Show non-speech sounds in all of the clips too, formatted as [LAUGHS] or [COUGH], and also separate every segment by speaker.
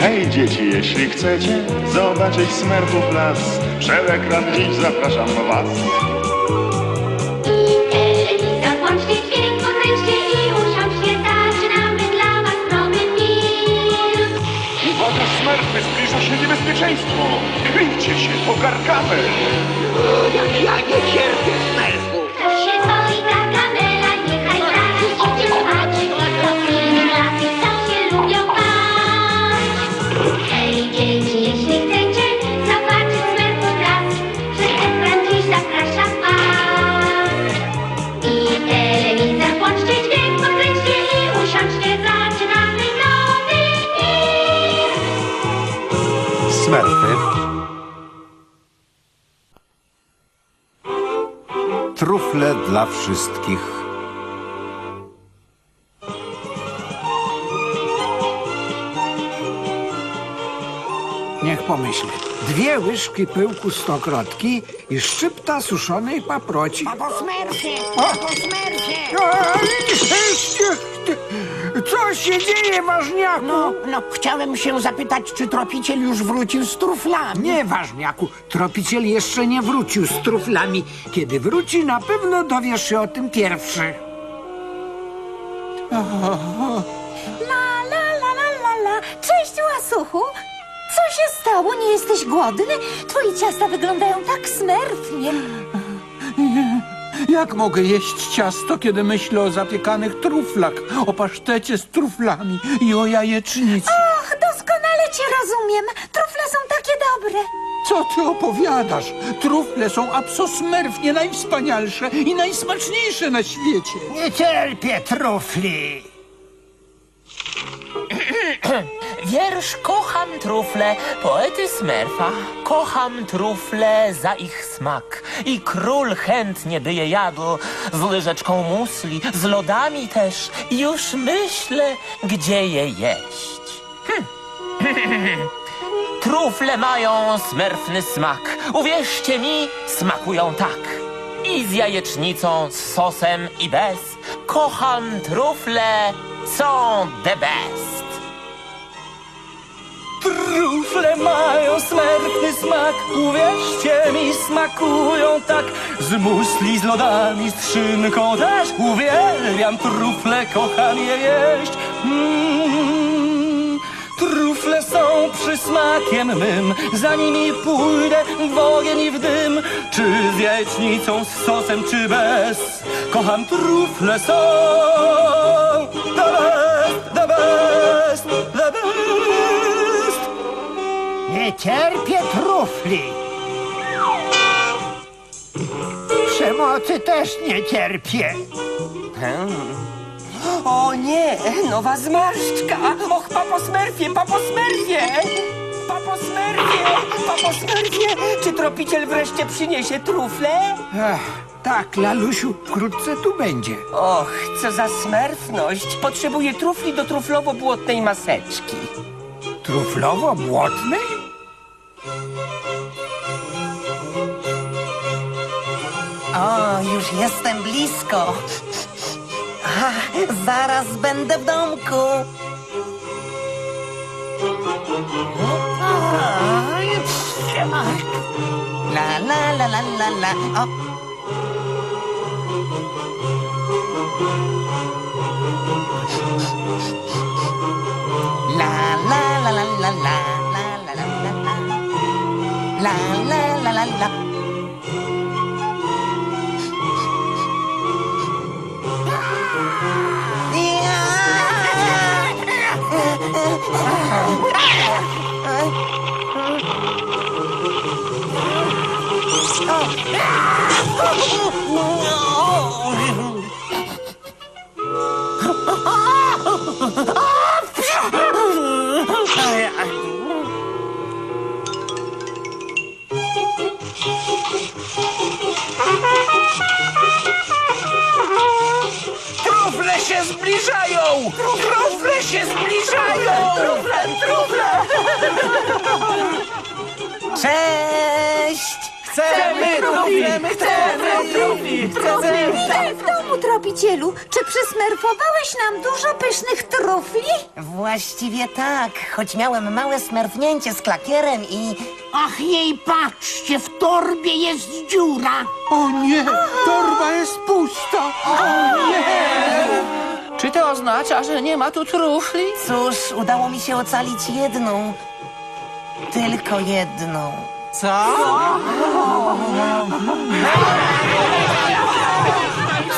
Speaker 1: Hej dzieci, jeśli chcecie zobaczyć smerfów las, przed ekran dziś zapraszam was. Uwaga, smerfy, zbliża się niebezpieczeństwo! Kryjcie się, pogarkamy! Jak
Speaker 2: ja nie cierpię!
Speaker 3: Dla
Speaker 4: wszystkich.
Speaker 5: Niech pomyślę. Dwie łyżki pyłku stokrotki i szczypta suszonej paproci.
Speaker 2: Papo smerfie, papo smerfie.
Speaker 5: Co się dzieje, ważniaku?
Speaker 2: No, no, chciałem się zapytać, czy tropiciel już wrócił z truflami.
Speaker 5: Nie, ważniaku, tropiciel jeszcze nie wrócił z truflami. Kiedy wróci, na pewno dowiesz się o tym pierwszy.
Speaker 6: La, la, la, la, la, la. Cześć, łasuchu. Co się stało? Nie jesteś głodny? Twoje ciasta wyglądają tak smerfnie.
Speaker 7: Jak mogę jeść ciasto, kiedy myślę o zapiekanych truflach, o pasztecie z truflami i o jajecznicy?
Speaker 6: Och, doskonale cię rozumiem. Trufle są takie dobre.
Speaker 7: Co ty opowiadasz? Trufle są absolsmerfnie najwspanialsze i najsmaczniejsze na świecie.
Speaker 2: Nie cierpię trufli. [CLEARS THROAT]
Speaker 8: Wiersz Kocham trufle poety Smerfa. Kocham trufle za ich smak. I król chętnie by je jadł z łyżeczką musli, z lodami też. Już myślę, gdzie je jeść. Hm. [CLEARS THROAT] Trufle mają smerfny smak. Uwierzcie mi, smakują tak. I z jajecznicą, z sosem i bez. Kocham trufle, są the best.
Speaker 9: Trufle mają smerfny smak, uwierzcie mi, smakują tak. Z musli, z lodami, z szynką też. Uwielbiam trufle, kocham je jeść. Mm, trufle są przysmakiem mym, za nimi pójdę w ogień i w dym. Czy z jajecznicą, z sosem, czy bez. Kocham trufle są.
Speaker 2: Nie cierpię trufli. Przemocy też nie cierpię.
Speaker 9: O nie, nowa zmarszczka! Och, papo Smurfie, papo Smurfie! Papo Smurfie, papo Smurfie! Czy tropiciel wreszcie przyniesie trufle?
Speaker 5: Ech, tak, Lalusiu, wkrótce tu będzie.
Speaker 9: Och, co za smerfność! Potrzebuję trufli do truflowo-błotnej maseczki.
Speaker 5: Truflowo-błotnej?
Speaker 10: O, już jestem blisko. A, zaraz będę w domku. La la la la la la. O. La la la la la la la la la la la. La la la
Speaker 7: Trufle się zbliżają! Trufle się zbliżają!
Speaker 10: Cześć!
Speaker 11: Chcemy trufli! Chcemy trufli! Chcemy!
Speaker 6: Witaj w domu, tropicielu. Czy przysmerfowałeś nam dużo pysznych trufli?
Speaker 10: Właściwie tak, choć miałem małe smerfnięcie z klakierem i...
Speaker 12: Ach jej, patrzcie, w torbie jest dziura.
Speaker 7: O nie, torba jest pusta. O nie.
Speaker 11: Czy to oznacza, że nie ma tu trufli?
Speaker 10: Cóż, udało mi się ocalić jedną. Tylko jedną.
Speaker 11: Co?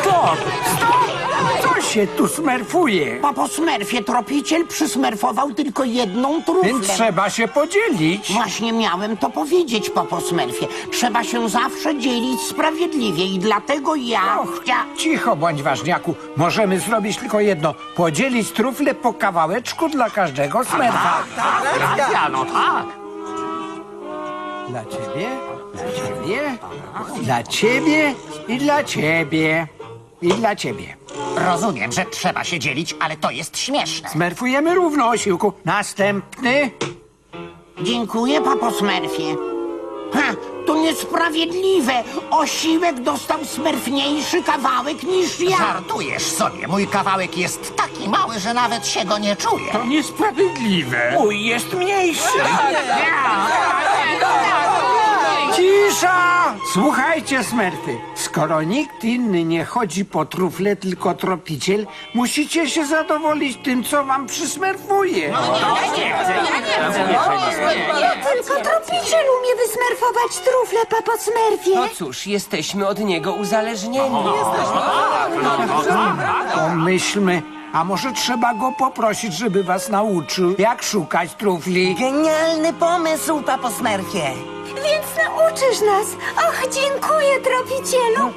Speaker 5: Stop! Stop! Co się tu smerfuje?
Speaker 12: Papo Smerfie, tropiciel przysmerfował tylko jedną truflę.
Speaker 5: Więc trzeba się podzielić.
Speaker 12: Właśnie miałem to powiedzieć, Papo Smerfie. Trzeba się zawsze dzielić sprawiedliwie i dlatego ja... chcia...
Speaker 5: Cicho bądź ważniaku. Możemy zrobić tylko jedno. Podzielić trufle po kawałeczku dla każdego smerfa.
Speaker 12: Ja, no tak.
Speaker 5: Dla ciebie, dla ciebie, dla ciebie i dla ciebie. I dla ciebie.
Speaker 12: Rozumiem, że trzeba się dzielić, ale to jest śmieszne.
Speaker 5: Smerfujemy równo, osiłku. Następny.
Speaker 12: Dziękuję, Papo Smerfie. Ha, to niesprawiedliwe. Osiłek dostał smerfniejszy kawałek niż ja.
Speaker 13: Żartujesz sobie, mój kawałek jest taki mały, że nawet się go nie czuję.
Speaker 7: To niesprawiedliwe.
Speaker 5: Mój jest mniejszy. Cisza! Słuchajcie, smerfy. Skoro nikt inny nie chodzi po trufle, tylko tropiciel, musicie się zadowolić tym, co wam przysmerfuje.
Speaker 6: Tylko tropiciel umie wysmerfować trufle, papo Smerfie.
Speaker 11: No cóż, jesteśmy od niego uzależnieni.
Speaker 5: Pomyślmy, a może trzeba go poprosić, żeby was nauczył, jak szukać trufli.
Speaker 10: Genialny pomysł, papo Smerfie.
Speaker 6: Więc nauczysz nas. Och, dziękuję, tropicielu.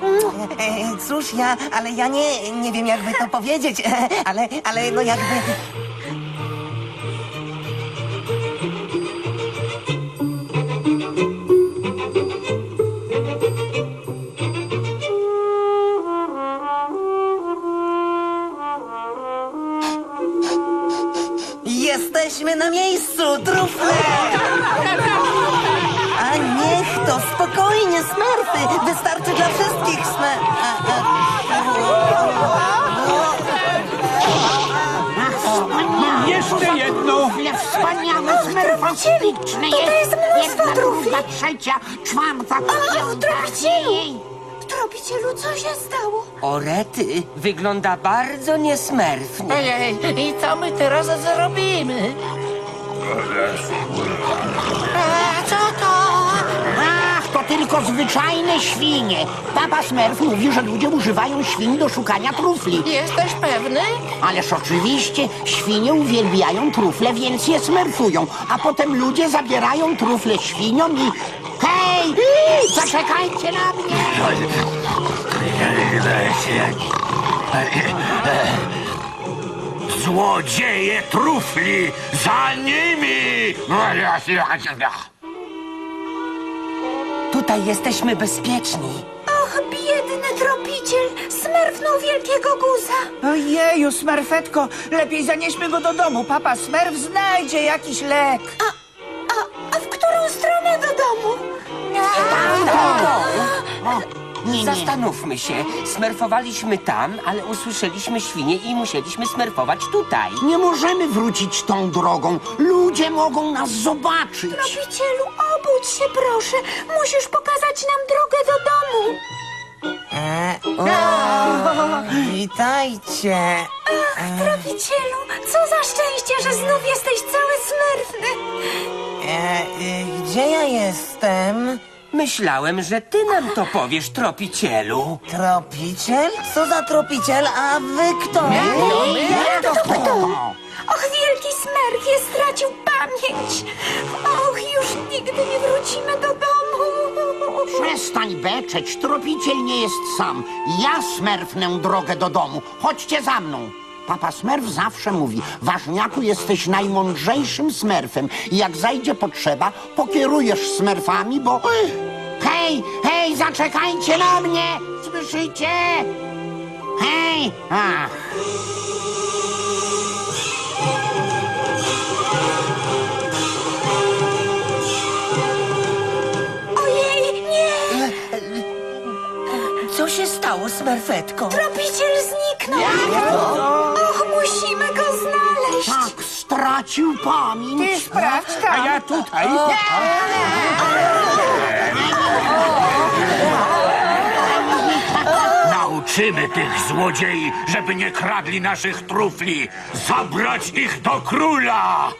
Speaker 10: E, [LAUGHS] cóż, ja, ale ja nie, nie wiem jakby to powiedzieć, [LAUGHS] ale, ale no jakby...
Speaker 12: smerfowiczne
Speaker 6: tutaj jest mnóstwo
Speaker 12: Jedna,
Speaker 6: trufli.
Speaker 12: druga, trzecia, czwarta,
Speaker 6: Och,
Speaker 12: piąta.
Speaker 6: tropicielu!
Speaker 12: Ej,
Speaker 6: Tropicielu, co się stało?
Speaker 11: Orety, wygląda bardzo niesmerfnie.
Speaker 8: Ojej, i co my teraz zrobimy? A, co
Speaker 12: tylko zwyczajne świnie. Papa Smurf mówi, że ludzie używają świń do szukania trufli.
Speaker 8: Jesteś pewny?
Speaker 12: Ależ oczywiście, świnie uwielbiają trufle, więc je smerfują. A potem ludzie zabierają trufle świniom i... Hej! Zaczekajcie na mnie!
Speaker 1: Złodzieje trufli! Za nimi!
Speaker 11: Tutaj jesteśmy bezpieczni.
Speaker 6: Och, biedny tropiciel, smerfnął wielkiego guza.
Speaker 11: Ojeju, Smerfetko, lepiej zanieśmy go do domu. Papa Smerf znajdzie jakiś lek.
Speaker 6: A, a w którą stronę do domu?
Speaker 12: Nie, nie.
Speaker 11: Zastanówmy się. Smerfowaliśmy tam, ale usłyszeliśmy świnie i musieliśmy smerfować tutaj.
Speaker 12: Nie możemy wrócić tą drogą. Ludzie mogą nas zobaczyć.
Speaker 6: Tropicielu, obudź się proszę. Musisz pokazać nam drogę do domu.
Speaker 10: E, o, witajcie.
Speaker 6: Ach, tropicielu, co za szczęście, że znów jesteś cały smerfny.
Speaker 10: E, e, gdzie ja jestem?
Speaker 11: Myślałem, że ty nam to powiesz, tropicielu.
Speaker 10: Tropiciel? Co za tropiciel? A wy kto?
Speaker 6: Och, wielki smerfie stracił pamięć. Och, już nigdy nie wrócimy do domu.
Speaker 12: Przestań beczeć, tropiciel nie jest sam. Ja smerfnę drogę do domu. Chodźcie za mną. Papa Smerf zawsze mówi, ważniaku jesteś najmądrzejszym smerfem i jak zajdzie potrzeba, pokierujesz smerfami, bo... Hej, hej, zaczekajcie na mnie! Słyszycie? Hej! Ach.
Speaker 10: Smerfetko?
Speaker 6: Tropiciel zniknął! Och, musimy go znaleźć!
Speaker 12: Tak, stracił pamięć.
Speaker 5: Ty sprawdź tam. A ja tutaj.
Speaker 14: Nauczymy tych złodziei, żeby nie kradli naszych trufli. Zabrać ich do króla!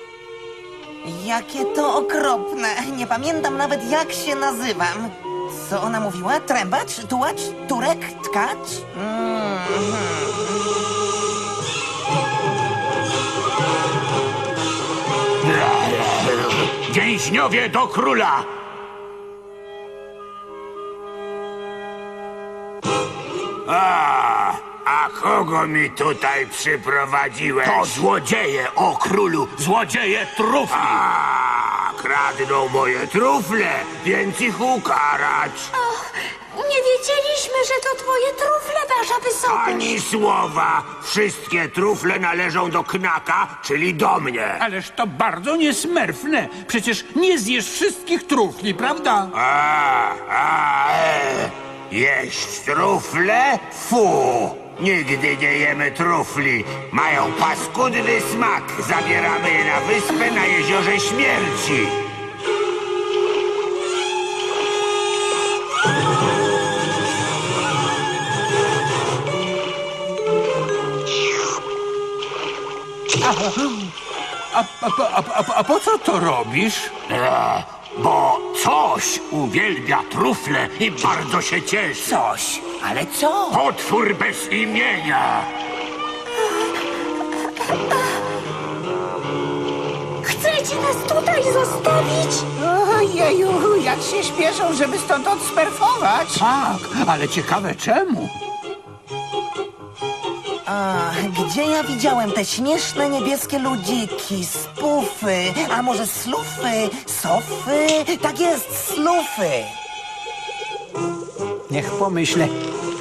Speaker 10: Jakie to okropne. Nie pamiętam nawet jak się nazywam. Co ona mówiła? Trębacz? Tułacz? Turek? Tkacz? Mm.
Speaker 14: Więźniowie do króla! A, a kogo mi tutaj przyprowadziłeś? To złodzieje, o królu, złodzieje trufli! A, kradną moje trufle, więc ich ukarać.
Speaker 6: Nie wiedzieliśmy, że to twoje trufle, wasza wysokość!
Speaker 14: Ani słowa! Wszystkie trufle należą do knaka, czyli do mnie.
Speaker 7: Ależ to bardzo niesmerfne. Przecież nie zjesz wszystkich trufli, prawda?
Speaker 14: A, a, e. Jeść trufle? Fu! Nigdy nie jemy trufli. Mają paskudny smak. Zabieramy je na wyspę na jeziorze śmierci.
Speaker 7: A, a, a, a, a po co to robisz?
Speaker 14: E, bo coś uwielbia trufle i bardzo się cieszy.
Speaker 10: Coś. Ale co?
Speaker 14: Potwór bez imienia.
Speaker 6: Chcecie nas tutaj zostawić?
Speaker 5: Ojeju, jak się śpieszą, żeby stąd odsmerfować.
Speaker 7: Tak, ale ciekawe czemu.
Speaker 10: A, gdzie ja widziałem te śmieszne niebieskie ludziki? Spufy, a może slufy? Sofy? Tak jest, slufy.
Speaker 5: Niech pomyślę.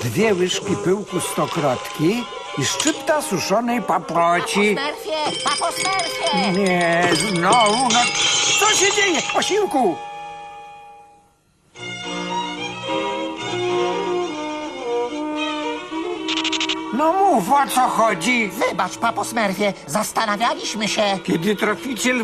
Speaker 5: Dwie łyżki pyłku stokrotki i szczypta suszonej paproci.
Speaker 13: Smerfie, papo Smerfie!
Speaker 5: Nie, znowu, no... Co się dzieje? Osiłku! No mów, o co chodzi?
Speaker 13: Wybacz, papo Smerfie, zastanawialiśmy się...
Speaker 5: Kiedy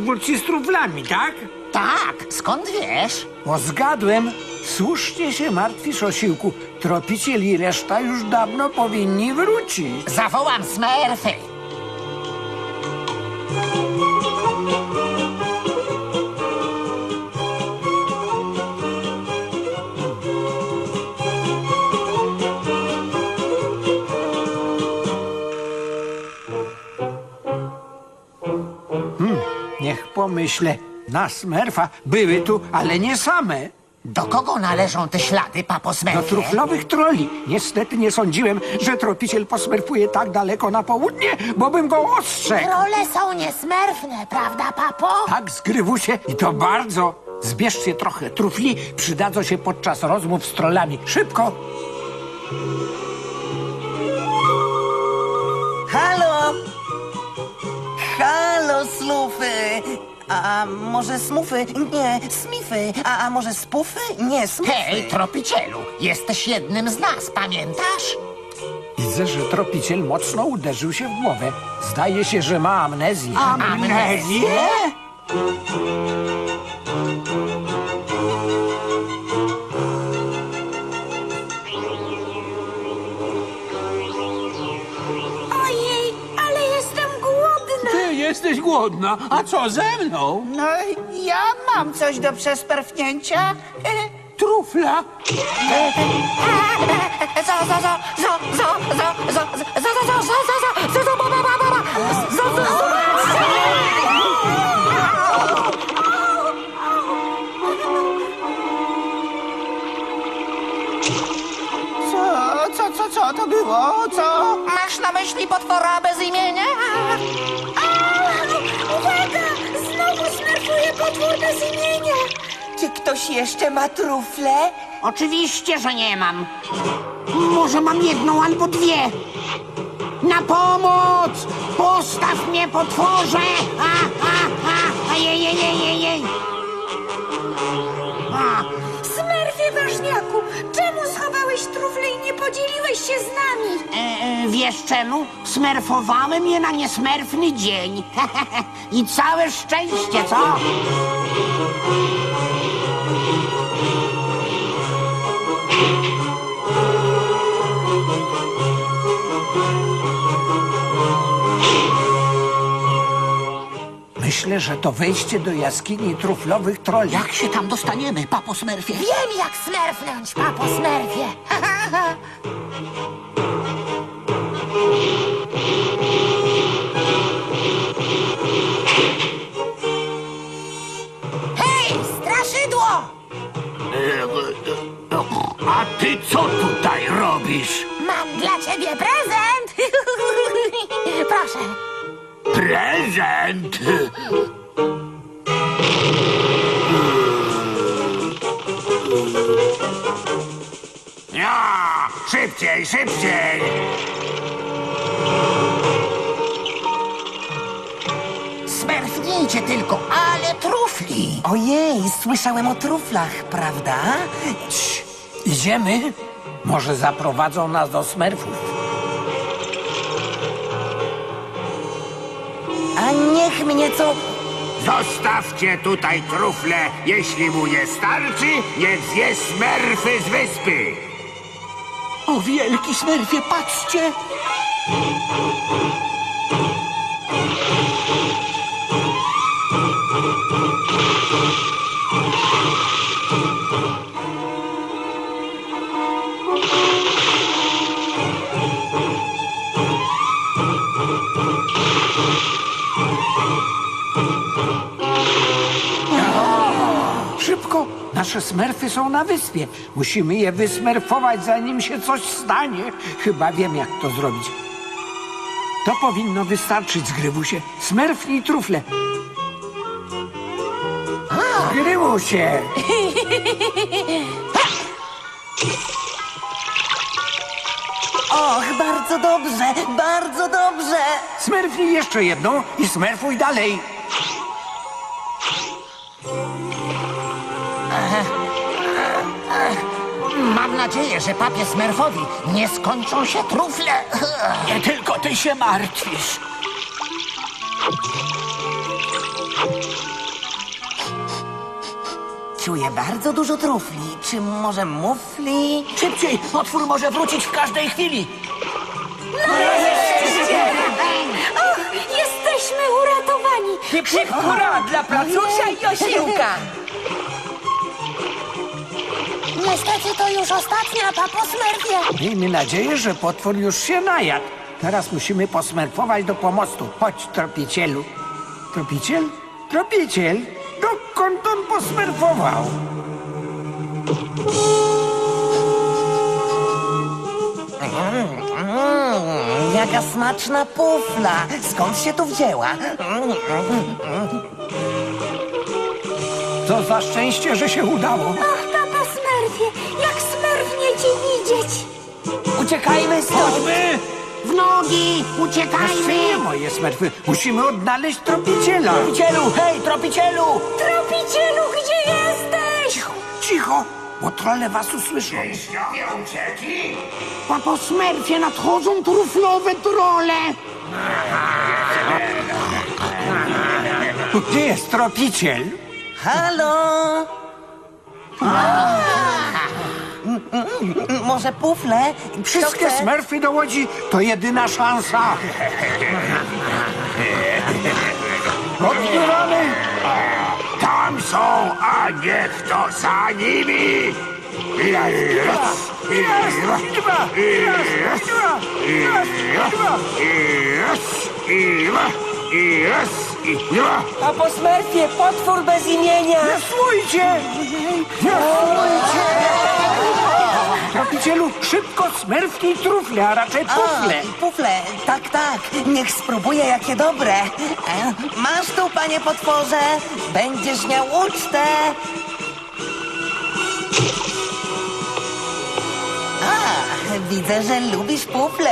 Speaker 5: wróci z truflami, tak?
Speaker 13: Tak, skąd wiesz?
Speaker 5: Bo zgadłem. Słusznie się martwisz, osiłku. Tropiciel i reszta już dawno powinni wrócić.
Speaker 13: Zawołam Smerfy.
Speaker 5: Niech pomyślę. Na smerfa były tu, ale nie same.
Speaker 13: Do kogo należą te ślady, papo
Speaker 5: Do truflowych troli. Niestety nie sądziłem, że tropiciel posmerfuje tak daleko na południe, bo bym go ostrzegł.
Speaker 6: Role są niesmerfne, prawda, papo?
Speaker 5: Tak, zgrywusie i to bardzo. Zbierzcie trochę trufli, przydadzą się podczas rozmów z trollami. Szybko!
Speaker 10: A może smufy? Nie, smify. A, a może spufy? Nie, smufy.
Speaker 13: Hej, tropicielu, jesteś jednym z nas, pamiętasz?
Speaker 5: Widzę, że tropiciel mocno uderzył się w głowę. Zdaje się, że ma amnezję.
Speaker 13: Amnezję?
Speaker 6: Głodna,
Speaker 7: a co ze mną?
Speaker 5: No, ja mam coś do przesperfnięcia.
Speaker 7: Trufla?
Speaker 10: Ktoś jeszcze ma trufle?
Speaker 12: Oczywiście, że nie mam. Może mam jedną albo dwie. Na pomoc! Postaw mnie, potworze! A, a, a, a, jej, jej, jej, jej, jej. A,
Speaker 6: Smerfie ważniaku! Czemu schowałeś trufle i nie podzieliłeś się z nami.
Speaker 12: E, e, wiesz czemu? Smerfowałem je na niesmerfny dzień. [LAUGHS] I całe szczęście, co?
Speaker 5: Myślę, że to wejście do jaskini truflowych troli.
Speaker 13: Jak się tam dostaniemy, papo Smurfie?
Speaker 6: Wiem, jak smerfnąć, papo smerfie. [LAUGHS] Hej, straszydło!
Speaker 14: A ty co tutaj robisz?
Speaker 6: Mam dla ciebie prezent! [LAUGHS] Proszę.
Speaker 14: Prezent? Ja, szybciej, szybciej!
Speaker 13: Smerfnijcie tylko, ale trufli!
Speaker 10: Ojej, słyszałem o truflach, prawda?
Speaker 5: Cii, idziemy? Może zaprowadzą nas do smerfów.
Speaker 10: A niech mnie co...
Speaker 14: Zostawcie tutaj trufle, jeśli mu nie starczy, niech zje smerfy z wyspy.
Speaker 7: O wielki Smurfie, patrzcie!
Speaker 5: Nasze smerfy są na wyspie. Musimy je wysmerfować, zanim się coś stanie. Chyba wiem, jak to zrobić. To powinno wystarczyć, Zgrywusie. Smerfnij trufle. Zgrywusie! [LAUGHS]
Speaker 10: Och, bardzo dobrze, bardzo dobrze!
Speaker 5: Smerfnij jeszcze jedną i smerfuj dalej.
Speaker 13: Mam nadzieję, że papie Smurfowi nie skończą się trufle. [LAUGHS]
Speaker 7: Nie tylko ty się martwisz.
Speaker 10: Czuję bardzo dużo trufli. Czy może mufli?
Speaker 13: Szybciej, potwór może wrócić w każdej chwili.
Speaker 6: Och, jesteśmy uratowani!
Speaker 13: Szybko! Hurra dla placusia i osiłka!
Speaker 6: Niestety to już ostatnia, papo smerfie.
Speaker 5: Miejmy nadzieję, że potwór już się najadł. Teraz musimy posmerfować do pomostu. Chodź, tropicielu. Tropiciel? Tropiciel? Dokąd on posmerfował?
Speaker 10: Mmm, jaka smaczna pufla! Skąd się tu wzięła? Mm,
Speaker 5: Co za szczęście, że się udało.
Speaker 6: Och,
Speaker 10: Uciekajmy stąd!
Speaker 12: W nogi! Uciekajmy!
Speaker 5: nie moje smerfy. Musimy odnaleźć tropiciela.
Speaker 13: Tropicielu, hej, tropicielu!
Speaker 6: Tropicielu, gdzie jesteś?
Speaker 5: Cicho, cicho, bo trole was usłyszą.
Speaker 14: Uczniowie uciekli?
Speaker 12: Papo Smerfie, nadchodzą truflowe trole!
Speaker 5: Gdzie jest tropiciel?
Speaker 10: Halo? Mm, Może pufle?
Speaker 5: Wszystkie
Speaker 10: chce?
Speaker 5: smerfy do łodzi to jedyna szansa. Odbieramy!
Speaker 14: Tam są, a niech to za nimi! Raz, raz,
Speaker 5: Raz, i dwa, raz, i dwa, raz, i dwa.
Speaker 14: i raz, i dwa, i raz, i dwa.
Speaker 10: A po smerfie potwór bez imienia!
Speaker 5: Wiosłujcie! Wiosłujcie! Tropicielu, szybko smerfnij trufle, a raczej pufle.
Speaker 10: A, pufle, tak, tak. Niech spróbuję, jakie dobre. E, Masz tu, panie potworze. Będziesz miał ucztę. A, widzę, że lubisz pufle.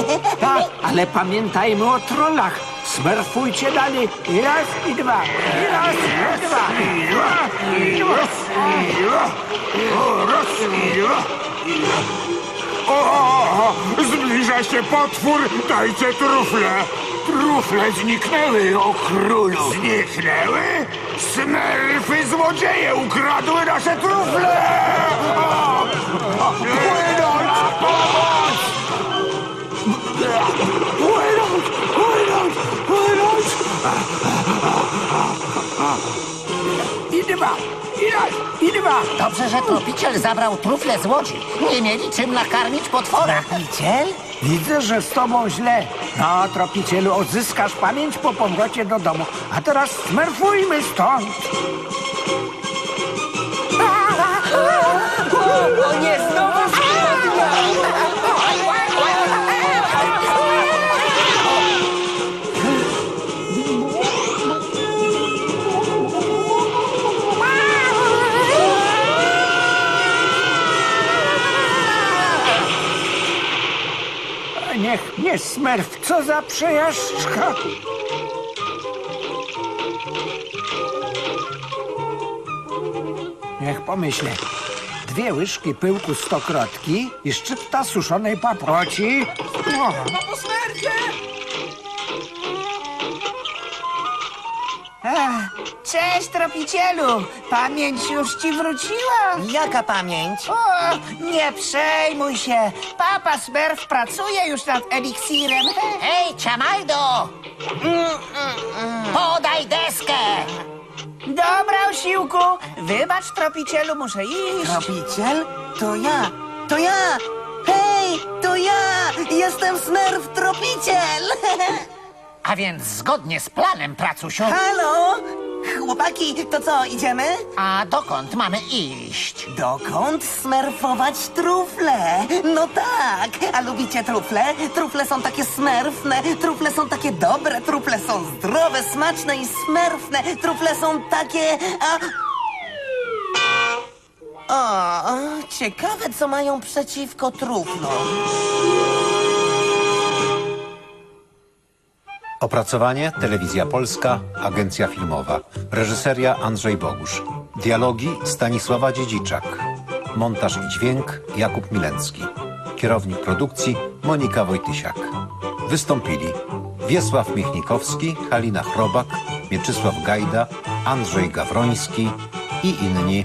Speaker 10: [LAUGHS]
Speaker 5: Tak, ale pamiętajmy o trollach. Smerfujcie dalej. I raz, i dwa. I raz, i dwa.
Speaker 14: I dwa, i i dwa, o, raz, i i. O, zbliża się potwór, dajcie trufle. Trufle zniknęły, o królu. Zniknęły? Smerfy złodzieje ukradły nasze trufle! O, Płyną na pomoc!
Speaker 5: Raz, dwa.
Speaker 13: Dobrze, że tropiciel zabrał trufle z łodzi. Nie mieli czym nakarmić potwora.
Speaker 10: Tropiciel?
Speaker 5: Widzę, że z tobą źle. No, tropicielu, odzyskasz pamięć po powrocie do domu. A teraz smerfujmy stąd. Nie smerf, co za przejażdżka. Niech pomyślę. Dwie łyżki pyłku stokrotki i szczypta suszonej paproci. O.
Speaker 13: Cześć, tropicielu! Pamięć już ci wróciła?
Speaker 10: Jaka pamięć?
Speaker 13: O, nie przejmuj się. Papa Smurf pracuje już nad eliksirem. Hej, Ciamaldo! Podaj deskę! Dobra, osiłku. Wybacz, tropicielu, muszę iść.
Speaker 10: Tropiciel? To ja, to ja! Hej, to ja! Jestem Smerf Tropiciel! [LAUGHS]
Speaker 13: A więc zgodnie z planem, pracusiu.
Speaker 10: Halo? Chłopaki, to co, idziemy?
Speaker 13: A dokąd mamy iść?
Speaker 10: Dokąd smerfować trufle? No tak! A lubicie trufle? Trufle są takie smerfne, trufle są takie dobre, trufle są zdrowe, smaczne i smerfne, trufle są takie... A... O, ciekawe, co mają przeciwko truflom.
Speaker 4: Opracowanie Telewizja Polska, Agencja Filmowa. Reżyseria Andrzej Bogusz. Dialogi Stanisława Dziedziczak. Montaż i dźwięk Jakub Milencki. Kierownik produkcji Monika Wojtysiak. Wystąpili Wiesław Michnikowski, Halina Chrobak, Mieczysław Gajda, Andrzej Gawroński i inni.